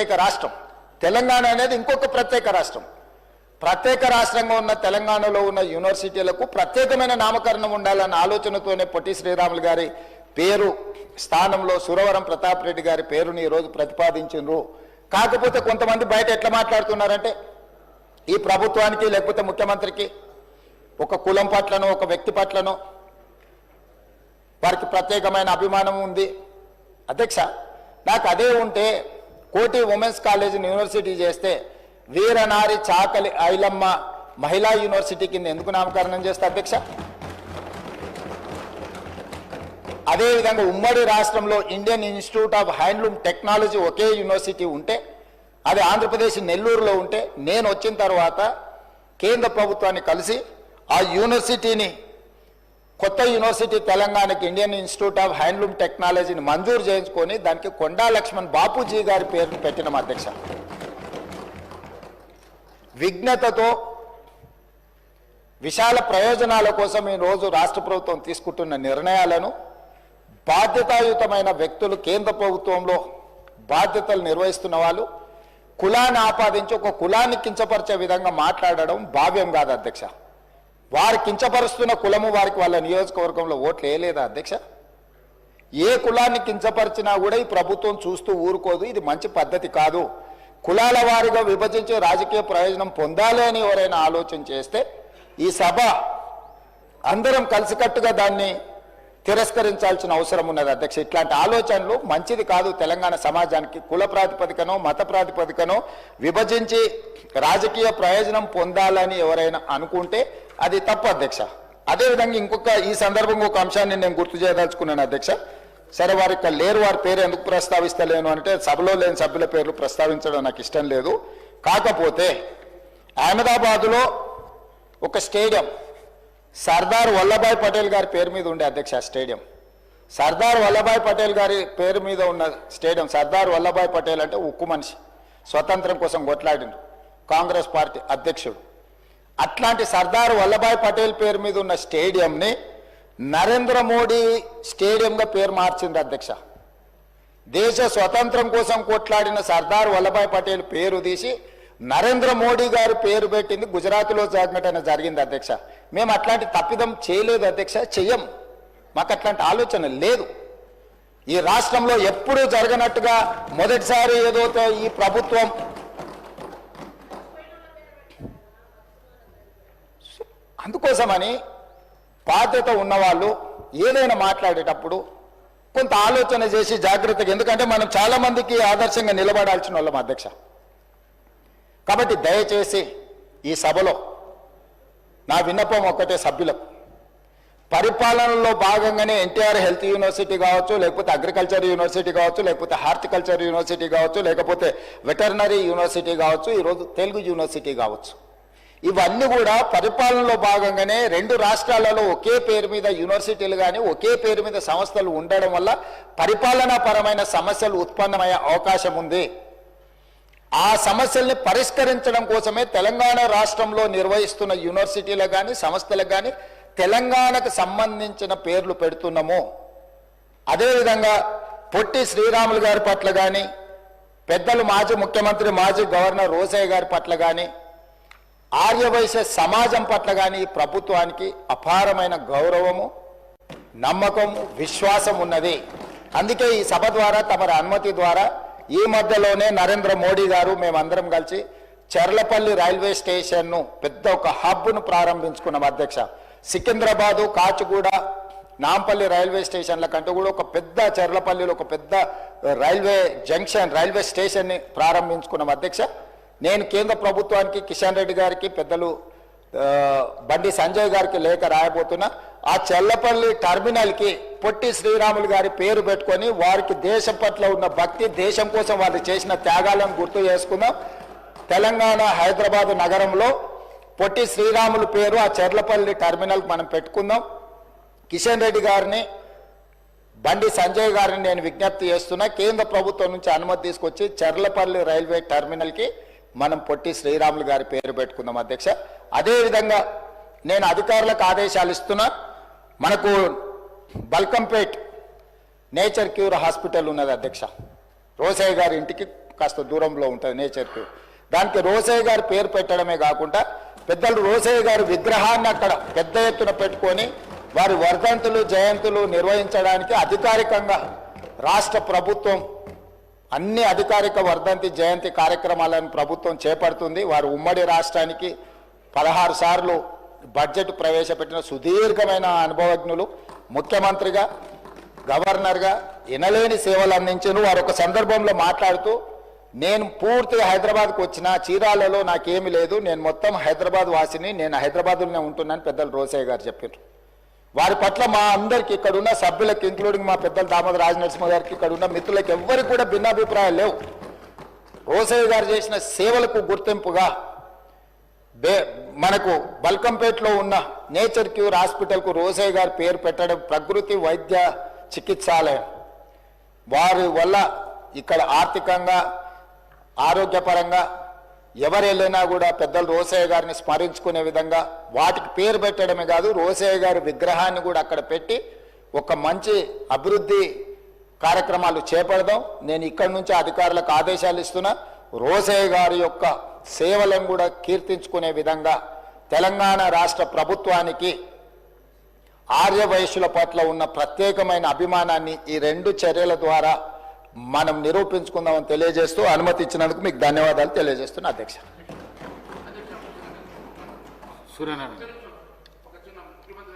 ప్రత్యేక రాష్ట్రం. తెలంగాణ అనేది ఇంకొక ప్రత్యేక రాష్ట్రం. ప్రత్యేక రాష్ట్రంగా ఉన్న తెలంగాణలో ఉన్న యూనివర్సిటీలకు ప్రత్యేకమైన నామకరణం ఉండాలన్న ఆలోచనతోనే పొట్టి శ్రీరాములు గారి పేరు స్థానంలో సురవరం ప్రతాప్ రెడ్డి గారి పేరుని ఈరోజు ప్రతిపాదించారు కాకపోతే కొంతమంది బయట ఎట్లా మాట్లాడుతున్నారంటే ఈ ప్రభుత్వానికి లేకపోతే ముఖ్యమంత్రికి ఒక కులం పట్లనో ఒక వ్యక్తి పట్లనో వారికి ప్రత్యేకమైన అభిమానం ఉంది. అధ్యక్ష నాకు అదే ఉంటే కోటి ఉమెన్స్ కాలేజీని యూనివర్సిటీ చేస్తే వీరనారి చాకలి ఐలమ్మ మహిళా యూనివర్సిటీ కింద ఎందుకు నామకరణం చేస్తే అధ్యక్ష? అదేవిధంగా ఉమ్మడి రాష్ట్రంలో Indian Institute of Handloom Technology okay university ఉంటే అది ఆంధ్రప్రదేశ్ నెల్లూరులో ఉంటే నేను వచ్చిన తర్వాత కేంద్ర ప్రభుత్వాన్ని కలిసి ఆ యూనివర్సిటీని కొత్త యూనివర్సిటీ తెలంగాణకి ఇండియన్ ఇన్స్టిట్యూట్ ఆఫ్ హ్యాండ్లూమ్ టెక్నాలజీని మంజూరు చేయించుకొని దానికి కొండా లక్ష్మణ్ బాపూజీ గారి పేరును పెట్టిన అధ్యక్ష. విఘ్నతతో విశాల ప్రయోజనాల కోసం ఈ రోజు రాష్ట్ర ప్రభుత్వం తీసుకుంటున్న నిర్ణయాలను బాధ్యతాయుతమైన వ్యక్తులు కేంద్ర ప్రభుత్వంలో బాధ్యతలు నిర్వహిస్తున్న వాళ్ళు కులాన్ని ఆపాదించి ఒక కులాన్ని కించపరిచే విధంగా మాట్లాడడం భావ్యం కాదు అధ్యక్ష. వారు కించపరుస్తున్న కులము వారికి వాళ్ళ నియోజకవర్గంలో ఓట్లు వేయలేదా అధ్యక్ష? ఏ కులాన్ని కించపరిచినా కూడా ఈ ప్రభుత్వం చూస్తూ ఊరుకోదు ఇది మంచి పద్ధతి కాదు. కులాల వారిగా విభజించే రాజకీయ ప్రయోజనం పొందాలి అని ఎవరైనా ఆలోచన చేస్తే ఈ సభ అందరం కలిసికట్టుగా దాన్ని తిరస్కరించాల్సిన అవసరం ఉన్నది అధ్యక్ష. ఇట్లాంటి ఆలోచనలు మంచిది కాదు. తెలంగాణ సమాజానికి కుల ప్రాతిపదికనో మత ప్రాతిపదికనో విభజించి రాజకీయ ప్రయోజనం పొందాలని ఎవరైనా అనుకుంటే అది తప్పు అధ్యక్ష. అదేవిధంగా ఇంకొక ఈ సందర్భంగా ఒక అంశాన్ని నేను గుర్తు చేయదలుచుకున్నాను అధ్యక్ష. సరే వారి యొక్క లేరు వారి పేరు ఎందుకు ప్రస్తావిస్తలేను అంటే సభలో లేని సభ్యుల పేర్లు ప్రస్తావించడం నాకు ఇష్టం లేదు. కాకపోతే అహ్మదాబాదులో ఒక స్టేడియం సర్దార్ వల్లభాయ్ పటేల్ గారి పేరు మీద ఉండే అధ్యక్ష స్టేడియం. సర్దార్ వల్లభాయ్ పటేల్ గారి పేరు మీద ఉన్న స్టేడియం సర్దార్ వల్లభాయ్ పటేల్ అంటే ఉక్కు మనిషి. స్వతంత్రం కోసం కొట్లాడిండు కాంగ్రెస్ పార్టీ అధ్యక్షుడు. అట్లాంటి సర్దార్ వల్లభాయ్ పటేల్ పేరు మీద ఉన్న స్టేడియంని నరేంద్ర మోడీ స్టేడియంగా పేరు మార్చింది అధ్యక్ష. దేశ స్వతంత్రం కోసం కొట్లాడిన సర్దార్ వల్లభాయ్ పటేల్ పేరు తీసి నరేంద్ర మోడీ గారు పేరు పెట్టింది గుజరాత్లో జరగటన జరిగింది అధ్యక్ష. మేము అట్లాంటి తప్పిదం చేయలేదు అధ్యక్ష చెయ్యం. మాకు అట్లాంటి ఆలోచన లేదు. ఈ రాష్ట్రంలో ఎప్పుడూ జరగనట్టుగా మొదటిసారి ఏదో ఈ ప్రభుత్వం అందుకోసమని బాధ్యత ఉన్నవాళ్ళు ఏదైనా మాట్లాడేటప్పుడు కొంత ఆలోచన చేసి జాగ్రత్తగా ఎందుకంటే మనం చాలామందికి ఆదర్శంగా నిలబడాల్సిన వాళ్ళం అధ్యక్ష. కాబట్టి దయచేసి ఈ సభలో నా విన్నపం ఒక్కటే సభ్యులకు. పరిపాలనలో భాగంగానే ఎన్టీఆర్ హెల్త్ యూనివర్సిటీ కావచ్చు లేకపోతే అగ్రికల్చర్ యూనివర్సిటీ కావచ్చు లేకపోతే హార్టికల్చర్ యూనివర్సిటీ కావచ్చు లేకపోతే వెటర్నరీ యూనివర్సిటీ కావచ్చు ఈరోజు తెలుగు యూనివర్సిటీ కావచ్చు. ఇవన్నీ కూడా పరిపాలనలో భాగంగానే రెండు రాష్ట్రాలలో ఒకే పేరు మీద యూనివర్సిటీలు కానీ ఒకే పేరు మీద సంస్థలు ఉండడం వల్ల పరిపాలనాపరమైన సమస్యలు ఉత్పన్నమయ్యే అవకాశం ఉంది. ఆ సమస్యల్ని పరిష్కరించడం కోసమే తెలంగాణ రాష్ట్రంలో నిర్వహిస్తున్న యూనివర్సిటీలకు కానీ సంస్థలకు కానీ తెలంగాణకు సంబంధించిన పేర్లు పెడుతున్నాము. అదేవిధంగా పొట్టి శ్రీరాములు గారి పట్ల కానీ పెద్దలు మాజీ ముఖ్యమంత్రి మాజీ గవర్నర్ రోసయ్య గారి పట్ల కానీ ఆర్యవైశ్య సమాజం పట్ల కానీ ఈ ప్రభుత్వానికి అపారమైన గౌరవము నమ్మకము విశ్వాసం ఉన్నది. అందుకే ఈ సభ ద్వారా తమరి అనుమతి ద్వారా ఈ మధ్యలోనే నరేంద్ర మోడీ గారు మేమందరం కలిసి చెర్లపల్లి రైల్వే స్టేషన్ను పెద్ద ఒక హబ్ను ప్రారంభించుకున్నాం అధ్యక్ష. సికింద్రాబాదు కాచిగూడ నాంపల్లి రైల్వే స్టేషన్ల కంటే కూడా ఒక పెద్ద చెర్లపల్లిలో ఒక పెద్ద రైల్వే జంక్షన్ రైల్వే స్టేషన్ని ప్రారంభించుకున్నాం అధ్యక్ష. నేను కేంద్ర ప్రభుత్వానికి కిషన్ రెడ్డి గారికి పెద్దలు బండి సంజయ్ గారికి లేఖ రాయబోతున్నా ఆ చెల్లపల్లి టర్మినల్కి పొట్టి శ్రీరాములు గారి పేరు పెట్టుకొని వారికి దేశం పట్ల ఉన్న భక్తి దేశం కోసం వాళ్ళు చేసిన త్యాగాలను గుర్తు చేసుకుందాం. తెలంగాణ హైదరాబాద్ నగరంలో పొట్టి శ్రీరాములు పేరు ఆ చెర్లపల్లి టర్మినల్ మనం పెట్టుకుందాం. కిషన్ రెడ్డి గారిని బండి సంజయ్ గారిని నేను విజ్ఞప్తి చేస్తున్నా. కేంద్ర ప్రభుత్వం నుంచి అనుమతి తీసుకొచ్చి చెర్లపల్లి రైల్వే టర్మినల్కి మనం పొట్టి శ్రీరాములు గారి పేరు పెట్టుకుందాం అధ్యక్ష. అదేవిధంగా నేను అధికారులకు ఆదేశాలు ఇస్తున్నా. మనకు బల్కంపేట్ నేచర్ క్యూర్ హాస్పిటల్ ఉన్నది అధ్యక్ష. రోసయ్య గారి ఇంటికి కాస్త దూరంలో ఉంటుంది నేచర్కి దానికి రోసయ్య గారి పేరు పెట్టడమే కాకుండా పెద్దలు రోసయ్య గారి విగ్రహాన్ని అక్కడ పెద్ద ఎత్తున పెట్టుకొని వారి వర్ధంతులు జయంతులు నిర్వహించడానికి అధికారికంగా రాష్ట్ర ప్రభుత్వం అన్ని అధికారిక వర్ధంతి జయంతి కార్యక్రమాలను ప్రభుత్వం చేపడుతుంది. వారు ఉమ్మడి రాష్ట్రానికి పదహారు సార్లు బడ్జెట్ ప్రవేశపెట్టిన సుదీర్ఘమైన అనుభవజ్ఞులు ముఖ్యమంత్రిగా గవర్నర్గా ఎనలేని సేవలు అందించను వారు ఒక సందర్భంలో మాట్లాడుతూ నేను పూర్తిగా హైదరాబాద్కు వచ్చిన చీరాలలో నాకేమి లేదు. నేను మొత్తం హైదరాబాద్ వాసిని. నేను హైదరాబాద్లోనే ఉంటున్నాను. పెద్దలు రోసయ్య గారు చెప్పారు వారి పట్ల మా అందరికి ఇక్కడ ఉన్న సభ్యులకి ఇంక్లూడింగ్ మా పెద్దలు దామోదర రాజనరసింహ గారికి ఇక్కడ ఉన్న మిత్రులకి ఎవ్వరికి కూడా భిన్నాభిప్రాయాలు లేవు. రోసయ్య గారు చేసిన సేవలకు గుర్తింపుగా బే మనకు బల్కంపేటలో ఉన్న నేచర్ క్యూర్ హాస్పిటల్కు రోసయ్య గారు పేరు పెట్టడం ప్రకృతి వైద్య చికిత్సాలయం. వారి వల్ల ఇక్కడ ఆర్థికంగా ఆరోగ్యపరంగా ఎవరు కూడా పెద్దలు రోసయ్య గారిని స్మరించుకునే విధంగా వాటికి పేరు పెట్టడమే కాదు రోసయ్య గారి విగ్రహాన్ని కూడా అక్కడ పెట్టి ఒక మంచి అభివృద్ధి కార్యక్రమాలు చేపడదాం. నేను ఇక్కడి నుంచి అధికారులకు ఆదేశాలు ఇస్తున్నా రోసయ్య గారి యొక్క సేవలను కూడా కీర్తించుకునే విధంగా తెలంగాణ రాష్ట్ర ప్రభుత్వానికి ఆర్య వయస్సుల పట్ల ఉన్న ప్రత్యేకమైన అభిమానాన్ని ఈ రెండు చర్యల ద్వారా మనం నిరూపించుకుందామని తెలియజేస్తూ అనుమతి ఇచ్చినందుకు మీకు ధన్యవాదాలు తెలియజేస్తున్నా అధ్యక్ష. సూర్యనారాయణ.